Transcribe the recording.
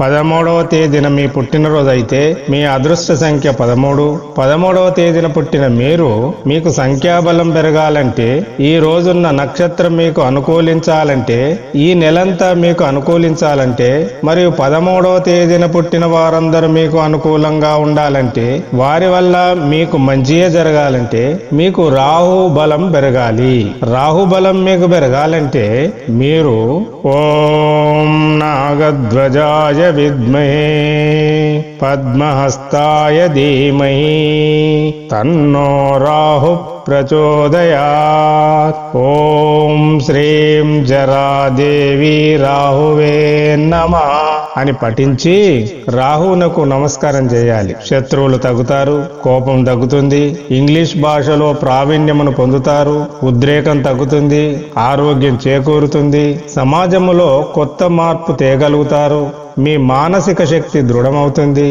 పదమూడవ తేదీన మీ పుట్టినరోజు అయితే మీ అదృష్ట సంఖ్య పదమూడు. పదమూడవ తేదీన పుట్టిన మీరు మీకు సంఖ్యాబలం పెరగాలంటే ఈ రోజున్న నక్షత్రం మీకు అనుకూలించాలంటే ఈ నెలంతా మీకు అనుకూలించాలంటే మరియు పదమూడవ తేదీన పుట్టిన వారందరూ మీకు అనుకూలంగా ఉండాలంటే వారి వల్ల మీకు మంచియే జరగాలంటే మీకు రాహు బలం పెరగాలి. రాహు బలం మీకు పెరగాలంటే మీరు ఓ ध्वजाय विद्महे पद्महस्ताय धीमहि तन्नो राहुः प्रचोदयात् ॐ శ్రీం జరాదేవి రాహువే నమ అని పఠించి రాహువునకు నమస్కారం చేయాలి. శత్రువులు తగ్గుతారు కోపం తగ్గుతుంది ఇంగ్లీష్ భాషలో ప్రావీణ్యమును పొందుతారు ఉద్రేకం తగ్గుతుంది ఆరోగ్యం చేకూరుతుంది సమాజములో కొత్త మార్పు తేగలుగుతారు మీ మానసిక శక్తి దృఢమవుతుంది